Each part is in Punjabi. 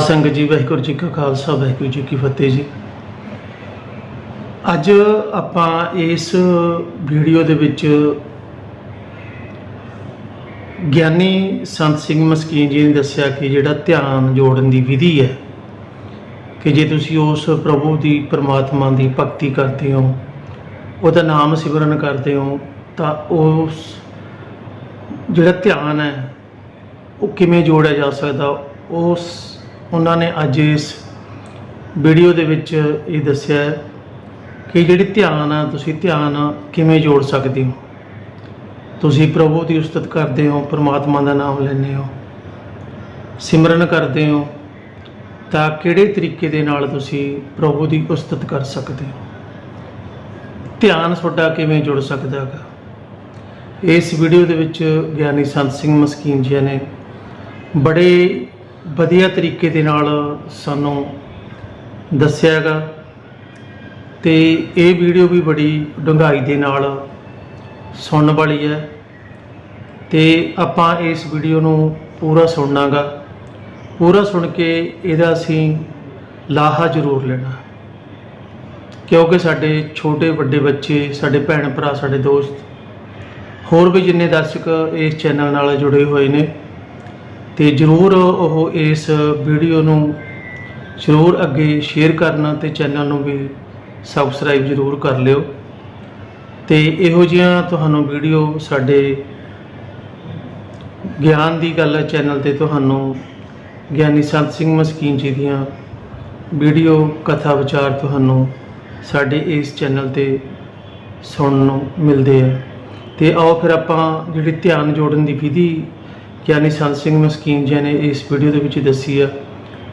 ਸੰਗਤ ਜੀ, ਵਾਹਿਗੁਰੂ ਜੀ ਕਾ ਖਾਲਸਾ, ਵਾਹਿਗੁਰੂ ਜੀ ਕੀ ਫਤਿਹ ਜੀ। ਅੱਜ ਆਪਾਂ ਇਸ ਵੀਡੀਓ ਦੇ ਵਿੱਚ ਗਿਆਨੀ ਸੰਤ ਸਿੰਘ ਮਸਕੀਨ ਜੀ ਨੇ ਦੱਸਿਆ ਕਿ ਜਿਹੜਾ ਧਿਆਨ ਜੋੜਨ ਦੀ ਵਿਧੀ ਹੈ, ਕਿ ਜੇ ਤੁਸੀਂ ਉਸ ਪ੍ਰਭੂ ਦੀ, ਪਰਮਾਤਮਾ ਦੀ ਭਗਤੀ ਕਰਦੇ ਹੋ, ਉਹਦਾ ਨਾਮ ਸਿਮਰਨ ਕਰਦੇ ਹੋ, ਤਾਂ ਉਸ ਜਿਹੜਾ ਧਿਆਨ ਹੈ, ਉਹ ਕਿਵੇਂ ਜੋੜਿਆ ਜਾ ਸਕਦਾ, ਉਸ ਉਹਨਾਂ ਨੇ ਅੱਜ ਇਸ ਵੀਡੀਓ ਦੇ ਵਿੱਚ ਇਹ ਦੱਸਿਆ ਕਿ ਜਿਹੜੀ ਧਿਆਨ ਆ, ਤੁਸੀਂ ਧਿਆਨ ਕਿਵੇਂ ਜੋੜ ਸਕਦੇ ਹੋ? ਤੁਸੀਂ ਪ੍ਰਭੂ ਦੀ ਉਸਤਤ ਕਰਦੇ ਹੋ, ਪਰਮਾਤਮਾ ਦਾ ਨਾਮ ਲੈਂਦੇ ਹੋ, ਸਿਮਰਨ ਕਰਦੇ ਹੋ, ਤਾਂ ਕਿਹੜੇ ਤਰੀਕੇ ਦੇ ਨਾਲ ਤੁਸੀਂ ਪ੍ਰਭੂ ਦੀ ਉਸਤਤ ਕਰ ਸਕਦੇ ਹੋ? ਧਿਆਨ ਤੁਹਾਡਾ ਕਿਵੇਂ ਜੁੜ ਸਕਦਾ ਹੈਗਾ? ਇਸ ਵੀਡੀਓ ਦੇ ਵਿੱਚ ਗਿਆਨੀ ਸੰਤ ਸਿੰਘ ਮਸਕੀਨ ਜੀ ਨੇ ਬੜੇ ਵਧੀਆ ਤਰੀਕੇ ਦੇ ਨਾਲ ਸਾਨੂੰ ਦੱਸਿਆ ਹੈਗਾ ਤੇ ਇਹ ਵੀਡੀਓ ਵੀ ਬੜੀ ਡੂੰਘਾਈ ਦੇ ਨਾਲ ਸੁਣਨ ਵਾਲੀ ਹੈ ਤੇ ਆਪਾਂ ਇਸ ਵੀਡੀਓ ਨੂੰ ਪੂਰਾ ਸੁਣਨਾਗਾ। ਪੂਰਾ ਸੁਣ ਕੇ ਇਹਦਾ ਅਸੀਂ ਲਾਹਾ ਜ਼ਰੂਰ ਲੈਣਾ। ਕਿਉਂਕਿ ਸਾਡੇ ਛੋਟੇ ਵੱਡੇ ਬੱਚੇ, ਸਾਡੇ ਭੈਣ ਭਰਾ, ਸਾਡੇ ਦੋਸਤ ਹੋਰ ਵੀ ਜਿੰਨੇ ਦਰਸ਼ਕ ਇਸ ਚੈਨਲ ਨਾਲ ਜੁੜੇ ਹੋਏ ਨੇ ਤੇ ਜਰੂਰ ਉਹ ਇਸ ਵੀਡੀਓ ਨੂੰ ਜਰੂਰ ਅੱਗੇ ਸ਼ੇਅਰ ਕਰਨਾ ਤੇ ਚੈਨਲ ਨੂੰ ਵੀ ਸਬਸਕ੍ਰਾਈਬ ਜਰੂਰ ਕਰ ਲਿਓ। ਤੇ ਇਹੋ ਜਿਹੀਆਂ ਤੁਹਾਨੂੰ ਵੀਡੀਓ ਸਾਡੇ ਗਿਆਨ ਦੀ ਗੱਲ ਹੈ ਚੈਨਲ ਤੇ ਤੁਹਾਨੂੰ ਗਿਆਨੀ ਸੰਤ ਸਿੰਘ ਮਸਕੀਨ ਜੀ ਦੀਆਂ ਵੀਡੀਓ ਕਥਾ ਵਿਚਾਰ ਤੁਹਾਨੂੰ ਸਾਡੇ ਇਸ ਚੈਨਲ ਤੇ ਸੁਣਨ ਨੂੰ ਮਿਲਦੇ ਆ। ਤੇ ਆਓ ਫਿਰ ਆਪਾਂ ਜਿਹੜੀ ਧਿਆਨ ਜੋੜਨ ਦੀ ਵਿਧੀ ਗਿਆਨੀ ਸੰਤ ਸਿੰਘ ਮਸਕੀਨ ਜੀ ਨੇ ਇਸ ਵੀਡੀਓ ਦੇ ਵਿੱਚ ਦੱਸੀ ਆ।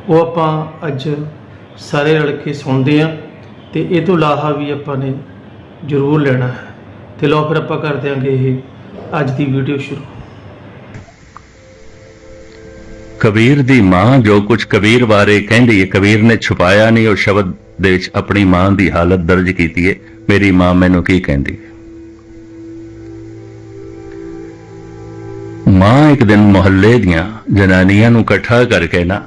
ਉਹ ਆਪਾਂ ਅੱਜ ਸਾਰੇ ਰਲ ਕੇ ਸੁਣਦੇ ਆ ਤੇ ਇਹ ਤੋਂ ਲਾਹਾ ਵੀ ਆਪਾਂ ਨੇ ਜ਼ਰੂਰ ਲੈਣਾ ਹੈ। ਤੇ ਲਓ ਫਿਰ ਆਪਾਂ ਕਰ ਦਿਆਂਗੇ ਇਹ ਅੱਜ ਦੀ ਵੀਡੀਓ ਸ਼ੁਰੂ। ਕਬੀਰ ਦੀ ਮਾਂ ਜੋ ਕੁਝ ਕਬੀਰ ਬਾਰੇ ਕਹਿੰਦੀ ਹੈ, ਕਬੀਰ ਨੇ ਛੁਪਾਇਆ ਨਹੀਂ, ਉਹ ਸ਼ਬਦ ਦੇ ਵਿੱਚ ਆਪਣੀ ਮਾਂ ਦੀ ਹਾਲਤ ਦਰਜ ਕੀਤੀ ਹੈ। ਮੇਰੀ ਮਾਂ ਮੈਨੂੰ ਕੀ ਕਹਿੰਦੀ? ਮਾਂ ਇੱਕ ਦਿਨ ਮੁਹੱਲੇ ਦੀਆਂ ਜਨਾਨੀਆਂ ਨੂੰ ਇਕੱਠਾ ਕਰਕੇ ਨਾ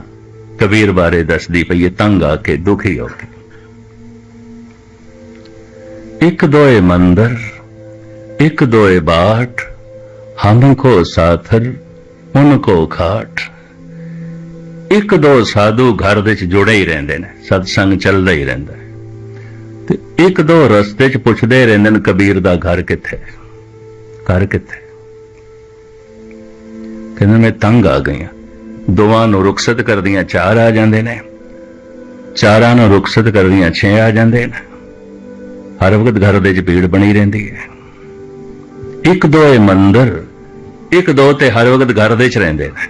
ਕਬੀਰ ਬਾਰੇ ਦੱਸਦੀ ਪਈ ਹੈ ਤੰਗ ਆ ਕੇ, ਦੁਖੀ ਹੋ ਕੇ। ਇੱਕ ਦੋਏ ਮੰਦਰ, ਇੱਕ ਦੋਏ ਬਾਟ ਹਮਕੋ ਸਾਥਰ ਉਨ ਕੋ ਖਾਟ। ਇੱਕ ਦੋ ਸਾਧੂ ਘਰ ਦੇ ਵਿੱਚ ਜੁੜੇ ਹੀ ਰਹਿੰਦੇ ਨੇ, ਸਤਸੰਗ ਚੱਲਦਾ ਹੀ ਰਹਿੰਦਾ ਹੈ। ਤੇ ਇੱਕ ਦੋ ਰਸਤੇ 'ਚ ਪੁੱਛਦੇ ਰਹਿੰਦੇ ਨੇ, ਕਬੀਰ ਦਾ ਘਰ ਕਿੱਥੇ? ਘਰ ਕਿੱਥੇ? ਕਹਿੰਦੇ ਮੈਂ ਤੰਗ ਆ ਗਈਆਂ ਦੋਵਾਂ ਨੂੰ ਰੁਖਸਤ ਕਰਦੀਆਂ ਚਾਰ ਆ ਜਾਂਦੇ ਨੇ। ਚਾਰਾਂ ਨੂੰ ਰੁਖਸਤ ਕਰਦੀਆਂ ਛੇ ਆ ਜਾਂਦੇ ਨੇ। ਹਰ ਵਕਤ ਘਰ ਦੇ 'ਚ ਭੀੜ ਬਣੀ ਰਹਿੰਦੀ ਹੈ। ਇੱਕ ਦੋ ਇਹ ਮੰਦਰ, ਇੱਕ ਦੋ ਤੇ ਹਰ ਵਕਤ ਘਰ ਦੇ 'ਚ ਰਹਿੰਦੇ ਨੇ।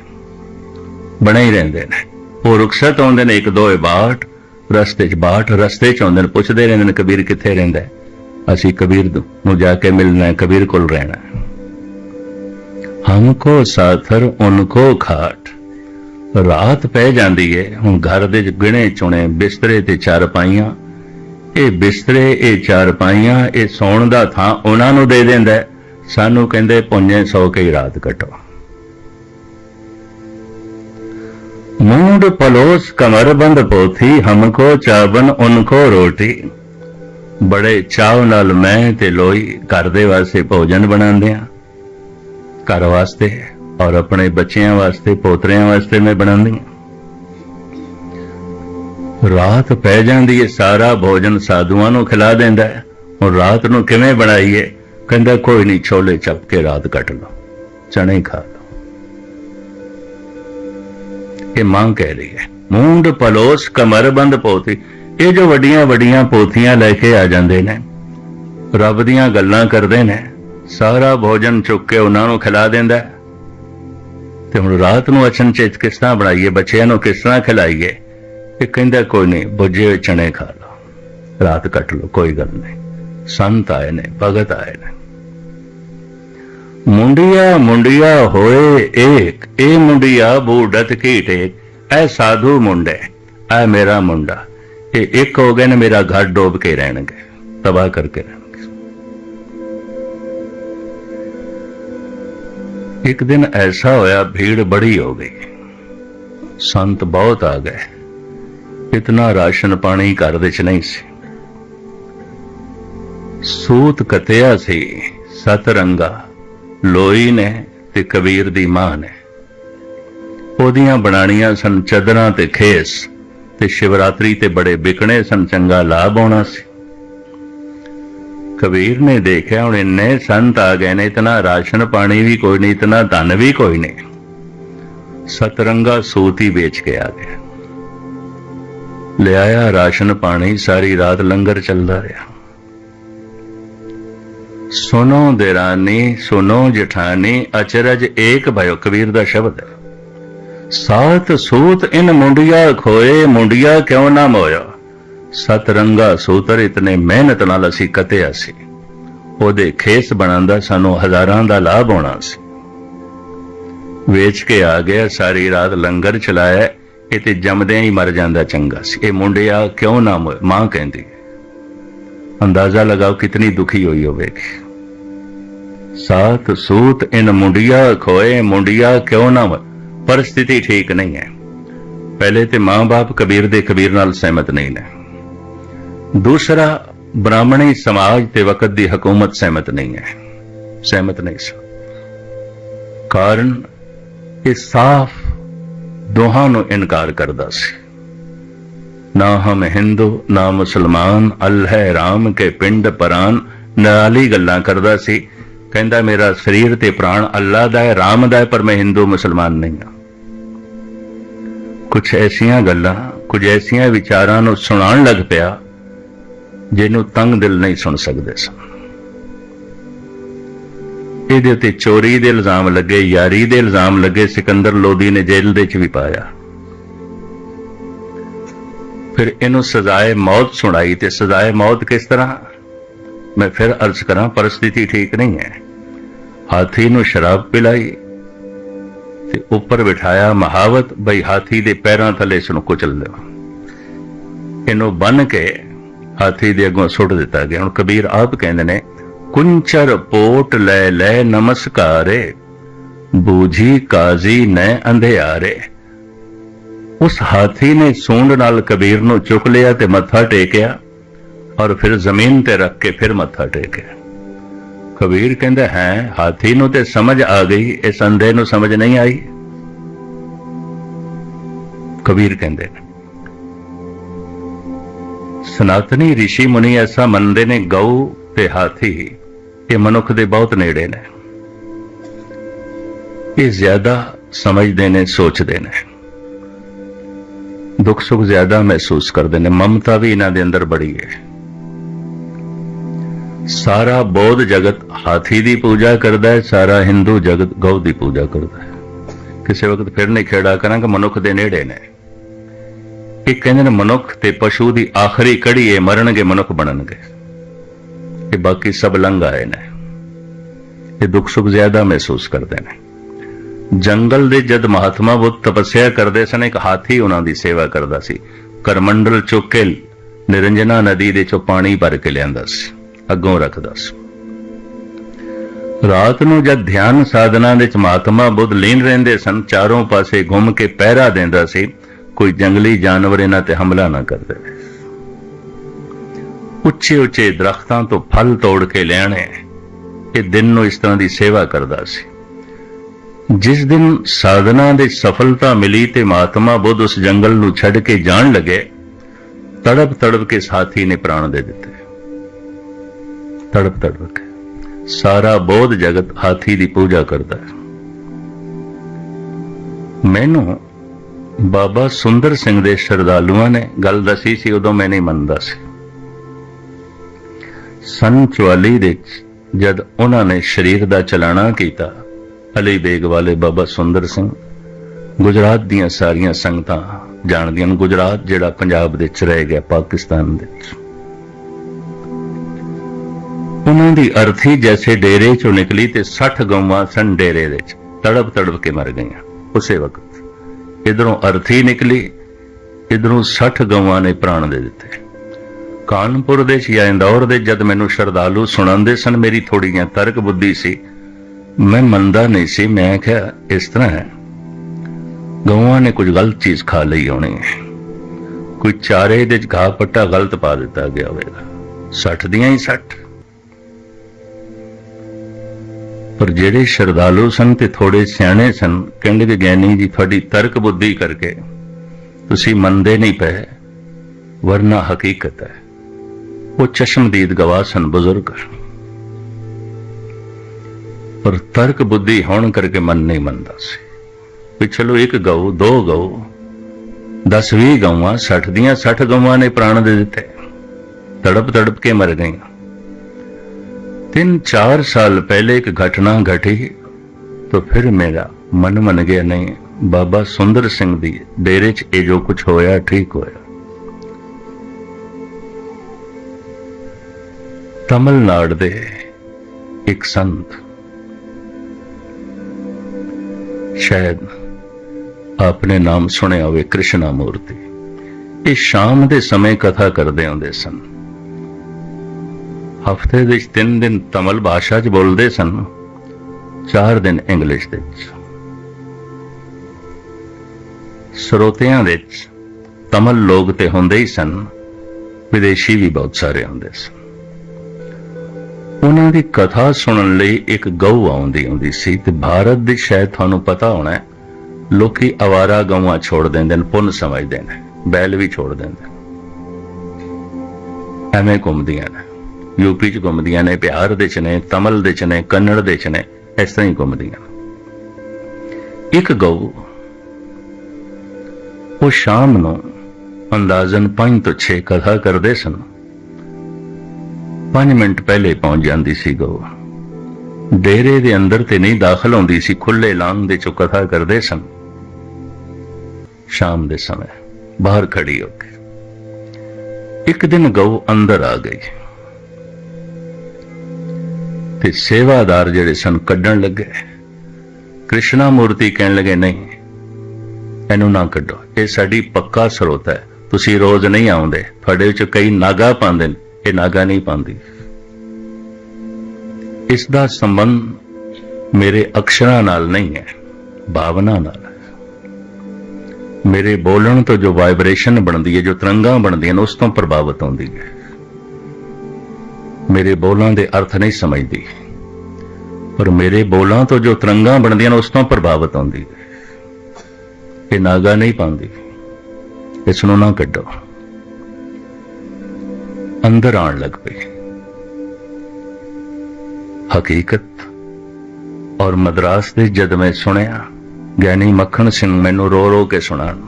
ਬਣੇ ਹੀ ਰਹਿੰਦੇ ਨੇ। ਉਹ ਰੁਖਸਤ ਆਉਂਦੇ ਨੇ, ਇੱਕ ਦੋ ਇਹ ਬਾਟ, ਰਸਤੇ 'ਚ ਬਾਟ, ਰਸਤੇ 'ਚ ਆਉਂਦੇ ਨੇ, ਪੁੱਛਦੇ ਰਹਿੰਦੇ ਨੇ ਕਬੀਰ ਕਿੱਥੇ ਰਹਿੰਦਾ ਅਸੀਂ ਕਬੀਰ ਨੂੰ ਜਾ ਕੇ ਮਿਲਣਾ ਹੈ, ਕਬੀਰ ਕੋਲ ਰਹਿਣਾ ਹਮਕੋ ਸਾਥਰ ਉਨਕੋ ਖਾਟ ਰਾਤ ਪੈ ਜਾਂਦੀ ਹੈ ਹੁਣ ਘਰ ਦੇ 'ਚ ਗਿਣੇ ਚੁਣੇ ਬਿਸਤਰੇ ਤੇ ਚਾਰ ਪਾਈਆਂ ਇਹ ਬਿਸਤਰੇ ਇਹ ਚਾਰ ਪਾਈਆਂ ਇਹ ਸੌਣ ਦਾ ਥਾਂ ਉਹਨਾਂ ਨੂੰ ਦੇ ਦਿੰਦਾ ਹੈ। ਸਾਨੂੰ ਕਹਿੰਦੇ ਪੁੰਨੇ ਸੌ ਕੇ ਹੀ ਰਾਤ ਕੱਟੋ मूड पलोस कमरबंद पोथी हमको चावन उनको रोटी ਬੜੇ ਚਾਵ ਨਾਲ ਮੈਂ ਤੇ ਲੋਈ ਘਰ ਦੇ ਵਾਸਤੇ ਭੋਜਨ ਬਣਾਉਂਦੇ ਆ ਘਰ ਵਾਸਤੇ ਔਰ ਆਪਣੇ ਬੱਚਿਆਂ ਵਾਸਤੇ, ਪੋਤਰਿਆਂ ਵਾਸਤੇ ਮੈਂ ਬਣਾਉਂਦੀ ਆ ਰਾਤ ਪੈ ਜਾਂਦੀ ਹੈ, ਸਾਰਾ ਭੋਜਨ ਸਾਧੂਆਂ ਨੂੰ ਖਿਲਾ ਦਿੰਦਾ ਹੈ। ਹੁਣ ਰਾਤ ਨੂੰ ਕਿਵੇਂ ਬਣਾਈਏ? ਕਹਿੰਦਾ, ਕੋਈ ਨਹੀਂ, ਛੋਲੇ ਚੱਪ ਕੇ ਰਾਤ ਕੱਟ ਲਓ, ਚਣੇ ਖਾ ਲਓ। ਇਹ ਮੰਗ ਕਹਿ ਰਹੀ ਹੈ, ਮੂੰਡ ਪਲੋਸ ਕਮਰਬੰਦ ਪੋਥੀ ਇਹ ਜੋ ਵੱਡੀਆਂ ਵੱਡੀਆਂ ਪੋਥੀਆਂ ਲੈ ਕੇ ਆ ਜਾਂਦੇ ਨੇ, ਰੱਬ ਦੀਆਂ ਗੱਲਾਂ ਕਰਦੇ ਨੇ ਸਾਰਾ ਭੋਜਨ ਚੁੱਕ ਕੇ ਉਹਨਾਂ ਨੂੰ ਖਿਲਾ ਦਿੰਦਾ ਤੇ ਹੁਣ ਰਾਤ ਨੂੰ ਅਚਨਚੇਤ ਕਿਸ ਤਰ੍ਹਾਂ ਬਣਾਈਏ, ਬੱਚਿਆਂ ਨੂੰ ਕਿਸ ਤਰ੍ਹਾਂ ਖਿਲਾਈਏ, ਇਹ ਕਹਿੰਦਾ ਕੋਈ ਨਹੀਂ, ਬੁੱਝੇ ਹੋਏ ਚਣੇ ਖਾ ਲਓ। ਰਾਤ ਕੱਟ ਲਓ, ਕੋਈ ਗੱਲ ਨਹੀਂ। ਸੰਤ ਆਏ ਨੇ, ਭਗਤ ਆਏ ਨੇ। ਮੁੰਡਿਆ ਮੁੰਡਿਆ ਹੋਏ ਏਕ, ਇਹ ਮੁੰਡਿਆ ਬੂਡਤ ਕੀ ਟੇਕ? ਐ ਸਾਧੂ ਮੁੰਡੇ, ਐ ਮੇਰਾ ਮੁੰਡਾ। ਇਹ ਇੱਕ ਹੋ ਗਏ ਨੇ, ਮੇਰਾ ਘਰ ਡੋਬ ਕੇ ਰਹਿਣਗੇ, ਤਬਾਹ ਕਰਕੇ ਰਹਿਣਗੇ। ਇੱਕ ਦਿਨ ਐਸਾ ਹੋਇਆ, ਭੀੜ ਬੜੀ ਹੋ ਗਈ। ਸੰਤ ਬਹੁਤ ਆ ਗਏ। ਇਤਨਾ ਰਾਸ਼ਨ ਪਾਣੀ ਘਰ ਵਿੱਚ ਨਹੀਂ ਸੀ। ਸੂਤ ਕਤਿਆ ਸੀ ਸਤ ਰੰਗਾ ਲੋਈ ਨੇ ਤੇ ਕਬੀਰ ਦੀ ਮਾਂ ਨੇ। ਉਹਦੀਆਂ ਬਣਾਣੀਆਂ ਸਨ ਚਦਰਾਂ ਤੇ ਖੇਸ ਤੇ ਸ਼ਿਵਰਾਤਰੀ ਤੇ ਬੜੇ ਵਿਕਣੇ ਸਨ, ਚੰਗਾ ਲਾਭ ਆਉਣਾ ਸੀ। ਕਬੀਰ ਨੇ ਦੇਖਿਆ, ਹੁਣ ਇੰਨੇ ਸੰਤ ਆ ਗਏ ਨੇ, ਇਤਨਾ ਰਾਸ਼ਨ ਪਾਣੀ ਵੀ ਕੋਈ ਨਹੀਂ, ਇਤਨਾ ਧਨ ਵੀ ਕੋਈ ਨਹੀਂ। ਸਤਰੰਗਾ ਸੂਤ ਹੀ ਵੇਚ ਕੇ ਆ ਗਿਆ। ਲਿਆਇਆ ਰਾਸ਼ਨ ਪਾਣੀ, ਸਾਰੀ ਰਾਤ ਲੰਗਰ ਚੱਲਦਾ ਰਿਹਾ। ਸੁਨੋ ਦੇਰਾਨੀ ਸੁਨੋ ਜਠਾਨੀ, ਅਚਰਜ ਏਕ ਭਇਓ, ਕਬੀਰ ਦਾ ਸ਼ਬਦ ਹੈ। ਸਾਤ ਸੂਤ ਇਨ ਮੁੰਡਿਆ ਖੋਏ, ਮੁੰਡਿਆ ਕਿਉਂ ਨਾ ਮੋਇਆ ਸਤਰੰਗਾ ਸੂਤਰ ਇਤਨੇ ਮਿਹਨਤ ਨਾਲ ਅਸੀਂ ਕਤਿਆ ਸੀ। ਉਹਦੇ ਖੇਸ ਬਣਨ ਦਾ ਸਾਨੂੰ ਹਜ਼ਾਰਾਂ ਦਾ ਲਾਭ ਹੋਣਾ ਸੀ। ਵੇਚ ਕੇ ਆ ਗਿਆ, ਸਾਰੀ ਰਾਤ ਲੰਗਰ ਚਲਾਇਆ, ਇਹ ਤੇ ਜੰਮਦਿਆਂ ਹੀ ਮਰ ਜਾਂਦਾ ਚੰਗਾ ਸੀ। ਇਹ ਮੁੰਡਿਆ ਕਿਉਂ ਨਾ ਮੋਇਆ ਮਾਂ ਕਹਿੰਦੀ। ਅੰਦਾਜ਼ਾ ਲਗਾਓ ਕਿਤਨੀ ਦੁਖੀ ਹੋਈ ਹੋਵੇਗੀ। ਸਾਤ ਸੂਤ ਇਨ ਮੁੰਡਿਆ ਖੋਏ, ਮੁੰਡਿਆ ਕਿਉਂ ਨਾ ਪਰ ਸਥਿਤੀ ਠੀਕ ਨਹੀਂ ਹੈ। ਪਹਿਲੇ ਤੇ ਮਾਂ-ਬਾਪ ਕਬੀਰ ਦੇ ਕਬੀਰ ਨਾਲ ਸਹਿਮਤ ਨਹੀਂ ਨੇ। ਦੂਸਰਾ, ਬ੍ਰਾਹਮਣੀ ਸਮਾਜ ਤੇ ਵਕਤ ਦੀ ਹਕੂਮਤ ਸਹਿਮਤ ਨਹੀਂ ਹੈ। ਸਹਿਮਤ ਨਹੀਂ ਸੀ ਕਾਰਨ ਇਹ ਸਾਫ਼ ਦੋਹਾਂ ਨੂੰ ਇਨਕਾਰ ਕਰਦਾ ਸੀ। ਨਾ ਹਮ ਹਿੰਦੂ, ਨਾ ਮੁਸਲਮਾਨ ਅਲਹੈ ਰਾਮ ਕੇ ਪਿੰਡ ਪਰਾਨ ਨਾਲੀ ਗੱਲਾਂ ਕਰਦਾ ਸੀ। ਕਹਿੰਦਾ, ਮੇਰਾ ਸਰੀਰ ਤੇ ਪ੍ਰਾਣ ਅੱਲਾ ਦਾ ਹੈ, ਰਾਮ ਦਾ ਹੈ, ਪਰ ਮੈਂ ਹਿੰਦੂ, ਮੁਸਲਮਾਨ ਨਹੀਂ ਹਾਂ। ਕੁਝ ਐਸੀਆਂ ਗੱਲਾਂ, ਕੁਝ ਐਸੀਆਂ ਵਿਚਾਰਾਂ ਨੂੰ ਸੁਣਾਉਣ ਲੱਗ ਪਿਆ ਜਿਹਨੂੰ ਤੰਗ ਦਿਲ ਨਹੀਂ ਸੁਣ ਸਕਦੇ ਸਨ। ਇਹਦੇ ਉੱਤੇ ਚੋਰੀ ਦੇ ਇਲਜ਼ਾਮ ਲੱਗੇ, ਯਾਰੀ ਦੇ ਇਲਜ਼ਾਮ ਲੱਗੇ, ਸਿਕੰਦਰ ਲੋਦੀ ਨੇ ਜੇਲ੍ਹ ਦੇ ਵਿੱਚ ਵੀ ਪਾਇਆ। ਫਿਰ ਇਹਨੂੰ ਸਜ਼ਾਏ ਮੌਤ ਸੁਣਾਈ ਤੇ ਸਜ਼ਾਏ ਮੌਤ ਕਿਸ ਤਰ੍ਹਾਂ? ਮੈਂ ਫਿਰ ਅਰਜ਼ ਕਰਾਂ, ਪਰਿਸਥਿਤੀ ਠੀਕ ਨਹੀਂ ਹੈ। ਹਾਥੀ ਨੂੰ ਸ਼ਰਾਬ ਪਿਲਾਈ ਤੇ ਉੱਪਰ ਬਿਠਾਇਆ ਮਹਾਵਤ, ਬਈ ਹਾਥੀ ਦੇ ਪੈਰਾਂ ਥੱਲੇ ਇਸ ਨੂੰ ਕੁਚਲ ਦਿਓ ਇਹਨੂੰ ਬੰਨ ਕੇ ਹਾਥੀ ਦੇ ਅੱਗੋਂ ਸੁੱਟ ਦਿੱਤਾ ਗਿਆ। ਹੁਣ ਕਬੀਰ ਆਪ ਕਹਿੰਦੇ ਨੇ, ਕੁੰਚਰ ਪੋਟ ਲੈ ਲੈ ਨਮਸਕਾਰੇ, ਬੂਝੀ ਕਾਜ਼ੀ ਨੈ ਅੰਧਿਆਰੇ। ਉਸ ਹਾਥੀ ਨੇ ਸੂੰਡ ਨਾਲ ਕਬੀਰ ਨੂੰ ਚੁੱਕ ਲਿਆ ਤੇ ਮੱਥਾ ਟੇਕਿਆ ਔਰ ਫਿਰ ਜ਼ਮੀਨ ਤੇ ਰੱਖ ਕੇ ਫਿਰ ਮੱਥਾ ਟੇਕਿਆ। ਕਬੀਰ ਕਹਿੰਦਾ, ਹੈ, ਹਾਥੀ ਨੂੰ ਤੇ ਸਮਝ ਆ ਗਈ, ਇਸ ਅੰਧੇ ਨੂੰ ਸਮਝ ਨਹੀਂ ਆਈ? ਕਬੀਰ ਕਹਿੰਦੇ ਨੇ ਸਨਾਤਨੀ ઋષਿ ਮੁਨੀ ਐਸਾ ਮੰਨਦੇ ਨੇ ਗਊ ਤੇ ਹਾਥੀ ਇਹ ਮਨੁੱਖ ਦੇ ਬਹੁਤ ਨੇੜੇ ਨੇ। ਇਹ ਜ਼ਿਆਦਾ ਸਮਝਦੇ ਨੇ, ਸੋਚਦੇ ਨੇ। ਦੁੱਖ ਸੁੱਖ ਜ਼ਿਆਦਾ ਮਹਿਸੂਸ ਕਰਦੇ ਨੇ। ਮਮਤਾ ਵੀ ਇਹਨਾਂ ਦੇ ਅੰਦਰ ਬੜੀ ਹੈ। ਸਾਰਾ ਬੌਧ ਜਗਤ ਹਾਥੀ ਦੀ ਪੂਜਾ ਕਰਦਾ ਹੈ, ਸਾਰਾ ਹਿੰਦੂ ਜਗਤ ਗਊ ਦੀ ਪੂਜਾ ਕਰਦਾ ਹੈ। ਕਿਸੇ ਵਕਤ ਫਿਰ ਨਹੀਂ ਖੇੜਾ ਕਰਾਂਗੇ, ਮਨੁੱਖ ਦੇ ਨੇੜੇ ਨੇ। ਇਹ ਕਹਿੰਦੇ ਨੇ ਮਨੁੱਖ ਤੇ ਪਸ਼ੂ ਦੀ ਆਖਰੀ ਕੜੀ ਇਹ ਮਰਨਗੇ, ਮਨੁੱਖ ਬਣਨਗੇ। ਇਹ ਬਾਕੀ ਸਭ ਲੰਘ ਆਏ ਨੇ। ਇਹ ਦੁੱਖ ਸੁੱਖ ਜ਼ਿਆਦਾ ਮਹਿਸੂਸ ਕਰਦੇ ਨੇ। ਜੰਗਲ ਦੇ ਜਦ ਮਹਾਤਮਾ ਬੁੱਧ ਤਪੱਸਿਆ ਕਰਦੇ ਸਨ, ਇੱਕ ਹਾਥੀ ਉਹਨਾਂ ਦੀ ਸੇਵਾ ਕਰਦਾ ਸੀ। ਕਰਮੰਡਲ ਚੁੱਕ ਕੇ ਨਿਰੰਜਨਾ ਨਦੀ ਦੇ ਚੋਂ ਪਾਣੀ ਭਰ ਕੇ ਲਿਆਂਦਾ ਸੀ, ਅੱਗੋਂ ਰੱਖਦਾ ਸੀ। ਰਾਤ ਨੂੰ ਜਦ ਧਿਆਨ ਸਾਧਨਾ ਦੇ ਚ ਮਹਾਤਮਾ ਬੁੱਧ ਲੀਨ ਰਹਿੰਦੇ ਸਨ, ਚਾਰੋਂ ਪਾਸੇ ਘੁੰਮ ਕੇ ਪਹਿਰਾ ਦਿੰਦਾ ਸੀ ਕੋਈ ਜੰਗਲੀ ਜਾਨਵਰ ਇਹਨਾਂ ਤੇ ਹਮਲਾ ਨਾ ਕਰਦੇ ਉੱਚੇ ਉੱਚੇ ਦਰਖਤਾਂ ਤੋਂ ਫਲ ਤੋੜ ਕੇ ਲਿਆਣੇ, ਇਹ ਦਿਨ ਨੂੰ ਇਸ ਤਰ੍ਹਾਂ ਦੀ ਸੇਵਾ ਕਰਦਾ ਸੀ। ਜਿਸ ਦਿਨ ਸਾਧਨਾ ਦੇ ਸਫਲਤਾ ਮਿਲੀ ਤੇ ਮਹਾਤਮਾ ਬੁੱਧ ਉਸ ਜੰਗਲ ਨੂੰ ਛੱਡ ਕੇ ਜਾਣ ਲੱਗੇ, ਤੜਪ ਤੜਪ ਕੇ ਸਾਥੀ ਨੇ ਪ੍ਰਾਣ ਦੇ ਦਿੱਤੇ। ਤੜਪ ਤੜਪ ਕੇ ਸਾਰਾ ਬੋਧ ਜਗਤ ਹਾਥੀ ਦੀ ਪੂਜਾ ਕਰਦਾ ਹੈ। ਮੈਨੂੰ ਬਾਬਾ ਸੁੰਦਰ ਸਿੰਘ ਦੇ ਸ਼ਰਧਾਲੂਆਂ ਨੇ ਗੱਲ ਦੱਸੀ ਸੀ, ਉਦੋਂ ਮੈਂ ਨਹੀਂ ਮੰਨਦਾ ਸੀ। ਸਨ 44 ਦੇ ਵਿੱਚ ਜਦ ਉਹਨਾਂ ਨੇ ਸਰੀਰ ਦਾ ਚਲਾਣਾ ਕੀਤਾ, ਅਲੀ ਬੇਗ ਵਾਲੇ ਬਾਬਾ ਸੁੰਦਰ ਸਿੰਘ ਗੁਜਰਾਤ ਦੀਆਂ ਸਾਰੀਆਂ ਸੰਗਤਾਂ ਜਾਣਦੀਆਂ ਨੇ, ਗੁਜਰਾਤ ਜਿਹੜਾ ਪੰਜਾਬ ਦੇ ਵਿੱਚ ਰਹਿ ਗਿਆ, ਪਾਕਿਸਤਾਨ ਦੇ ਵਿੱਚ। ਉਹਨਾਂ ਦੀ ਅਰਥੀ ਜੈਸੇ ਡੇਰੇ ਚੋਂ ਨਿਕਲੀ ਤੇ 60 ਗਊਆਂ ਸਨ ਡੇਰੇ ਦੇ ਵਿੱਚ ਤੜਪ ਤੜਪ ਕੇ ਮਰ ਗਈਆਂ, ਉਸੇ ਵਕਤ। ਇਧਰੋਂ ਅਰਥੀ ਨਿਕਲੀ ਇਧਰੋਂ 60 ਗਊਆਂ ਨੇ ਪ੍ਰਾਣ ਦੇ ਦਿੱਤੇ। ਕਾਨਪੁਰ ਦੇ ਜਾਂ ਇੰਦੌਰ ਦੇ ਜਦ ਮੈਨੂੰ ਸ਼ਰਧਾਲੂ ਸੁਣਾਉਂਦੇ ਸਨ, ਮੇਰੀ ਥੋੜੀ ਜਿਹੀ ਤਰਕ ਬੁੱਧੀ ਸੀ। ਮੈਂ ਮੰਨਦਾ ਨਹੀਂ ਸੀ, ਮੈਂ ਕਿਹਾ, ਇਸ ਤਰ੍ਹਾਂ ਹੈ। ਗਊਆਂ ਨੇ ਕੁਝ ਗਲਤ ਚੀਜ਼ ਖਾ ਲਈ ਹੋਣੀ ਹੈ। ਕੋਈ ਚਾਰੇ ਦੇ ਚ ਘਾਹ ਪੱਟਾ ਗਲਤ ਪਾ ਦਿੱਤਾ ਗਿਆ ਹੋਵੇਗਾ। 60 ਦੀਆਂ ਹੀ 60 ਪਰ ਜਿਹੜੇ ਸ਼ਰਧਾਲੂ ਸਨ ਤੇ ਥੋੜੇ ਸਿਆਣੇ ਸਨ, ਕਹਿੰਦੇ ਕਿ ਗਿਆਨੀ ਜੀ, ਤੁਹਾਡੀ ਤਰਕ ਬੁੱਧੀ ਕਰਕੇ ਤੁਸੀਂ ਮੰਨਦੇ ਨਹੀਂ ਪਏ, ਵਰਨਾ ਹਕੀਕਤ ਹੈ। ਉਹ ਚਸ਼ਮਦੀਦ ਗਵਾਹ ਸਨ, ਬਜ਼ੁਰਗ। ਪਰ ਤਰਕ ਬੁੱਧੀ ਹੋਣ ਕਰਕੇ ਮਨ ਨਹੀਂ ਮੰਨਦਾ ਸੀ। ਵੀ ਚਲੋ ਇੱਕ ਗਊ, ਦੋ ਗਊ 10 20 ਗਊਆਂ 60 ਦੀਆਂ 60 ਗਊਆਂ ਨੇ ਪ੍ਰਾਣ ਦੇ ਦਿੱਤੇ। ਤੜਪ ਤੜਪ ਕੇ ਮਰ ਗਈਆਂ। ਤਿੰਨ ਚਾਰ ਸਾਲ ਪਹਿਲੇ ਇੱਕ ਘਟਨਾ ਘਟੀ, ਤਾਂ ਫਿਰ ਮੇਰਾ ਮਨ ਮੰਨ ਗਿਆ, ਨਹੀਂ, ਬਾਬਾ ਸੁੰਦਰ ਸਿੰਘ ਦੀ ਡੇਰੇ 'ਚ ਇਹ ਜੋ ਕੁਝ ਹੋਇਆ, ਠੀਕ ਹੋਇਆ। ਤਮਿਲਨਾਡੂ ਦੇ ਇੱਕ ਸੰਤ ਸ਼ਾਇਦ ਆਪਣੇ ਨਾਮ ਸੁਣਿਆ ਹੋਵੇ ਕ੍ਰਿਸ਼ਨਾ ਮੂਰਤੀ। ਇਹ ਸ਼ਾਮ ਦੇ ਸਮੇਂ ਕਥਾ ਕਰਦੇ ਹੁੰਦੇ ਸਨ। ਹਫ਼ਤੇ ਦੇ ਵਿੱਚ ਤਿੰਨ ਦਿਨ ਤਮਲ ਭਾਸ਼ਾ 'ਚ ਬੋਲਦੇ ਸਨ ਚਾਰ ਦਿਨ ਇੰਗਲਿਸ਼ ਦੇ ਵਿੱਚ। ਸਰੋਤਿਆਂ ਵਿੱਚ ਤਮਲ ਲੋਕ ਤੇ ਹੁੰਦੇ ਹੀ ਸਨ ਵਿਦੇਸ਼ੀ ਵੀ ਬਹੁਤ ਸਾਰੇ ਹੁੰਦੇ ਸਨ। ਉਹਨਾਂ ਦੀ ਕਥਾ ਸੁਣਨ ਲਈ ਇੱਕ ਗਊ ਆਉਂਦੀ ਹੁੰਦੀ ਸੀ ਤੇ ਭਾਰਤ ਦੇ ਸ਼ਾਇਦ ਤੁਹਾਨੂੰ ਪਤਾ ਹੋਣਾ ਹੈ, ਲੋਕੀ ਆਵਾਰਾ ਗਊਆਂ ਛੋੜ ਦਿੰਦੇ ਨੇ ਪੁੰਨ ਸਮਝਦੇ ਨੇ ਬੈਲ ਵੀ ਛੋੜ ਦਿੰਦੇ ਨੇ। ਐਵੇਂ ਘੁੰਮਦੀਆਂ ਨੇ। ਯੂਪੀ ਚ ਘੁੰਮਦੀਆਂ ਨੇ, ਬਿਹਾਰ ਦੇ ਚ ਨੇ, ਤਮਿਲ ਦੇ ਚ ਨੇ, ਕੰਨੜ ਦੇ ਚ ਨੇ, ਇਸ ਤਰ੍ਹਾਂ ਹੀ ਘੁੰਮਦੀਆਂ ਇੱਕ ਗਊ, ਉਹ ਸ਼ਾਮ ਨੂੰ ਅੰਦਾਜ਼ਨ 5 ਤੋਂ 6 ਕਥਾ ਕਰਦੇ ਸਨ। 5 ਮਿੰਟ ਪਹਿਲੇ ਪਹੁੰਚ ਜਾਂਦੀ ਸੀ ਗਊ। ਡੇਰੇ ਦੇ ਅੰਦਰ ਤੇ ਨਹੀਂ ਦਾਖਲ ਹੁੰਦੀ ਸੀ ਖੁੱਲੇ ਲਾਂਗ ਦੇ ਚੋਂ ਕਥਾ ਕਰਦੇ ਸਨ। ਸ਼ਾਮ ਦੇ ਸਮੇਂ ਬਾਹਰ ਖੜੀ ਹੋ ਕੇ ਇੱਕ ਦਿਨ ਗਊ ਅੰਦਰ ਆ ਗਈ। ਤੇ ਸੇਵਾਦਾਰ ਜਿਹੜੇ ਸਨ ਕੱਢਣ ਲੱਗੇ। ਕ੍ਰਿਸ਼ਨਾ ਮੂਰਤੀ ਕਹਿਣ ਲੱਗੇ, ਨਹੀਂ, ਇਹਨੂੰ ਨਾ ਕੱਢੋ। ਇਹ ਸਾਡੀ ਪੱਕਾ ਸਰੋਤ ਹੈ। ਤੁਸੀਂ ਰੋਜ਼ ਨਹੀਂ ਆਉਂਦੇ। ਤੁਹਾਡੇ ਵਿੱਚ ਕਈ ਨਾਗਾ ਪਾਉਂਦੇ ਨੇ। ਇਹ ਨਾਗਾ ਨਹੀਂ ਪਾਉਂਦੀ। ਇਸ ਦਾ ਸੰਬੰਧ ਮੇਰੇ ਅਕਸ਼ਰਾਂ ਨਾਲ ਨਹੀਂ ਹੈ, ਭਾਵਨਾ ਨਾਲ ਮੇਰੇ ਬੋਲਣ ਤੋਂ ਜੋ ਵਾਈਬ੍ਰੇਸ਼ਨ ਬਣਦੀ ਹੈ, ਜੋ ਤਰੰਗਾਂ ਬਣਦੀਆਂ ਨੇ, ਉਸ ਤੋਂ ਪ੍ਰਭਾਵਿਤ ਹੁੰਦੀ ਹੈ। ਮੇਰੇ ਬੋਲਾਂ ਦੇ ਅਰਥ ਨਹੀਂ ਸਮਝਦੀ। ਪਰ ਮੇਰੇ ਬੋਲਾਂ ਤੋਂ ਜੋ ਤਰੰਗਾਂ ਬਣਦੀਆਂ ਨੇ, ਉਸ ਤੋਂ ਪ੍ਰਭਾਵਿਤ ਹੁੰਦੀ। ਇਹ ਨਾਗਾ ਨਹੀਂ ਪਾਉਂਦੀ। ਇਸ ਨੂੰ ਨਾ ਕੱਢੋ। ਅੰਦਰ ਆਉਣ ਲੱਗ ਪਈ। ਹਕੀਕਤ ਔਰ ਮਦਰਾਸ ਦੇ ਜਦ ਮੈਂ ਸੁਣਿਆ। ਗਿਆਨੀ ਮੱਖਣ ਸਿੰਘ ਮੈਨੂੰ ਰੋ ਰੋ ਕੇ ਸੁਣਾਉਣ।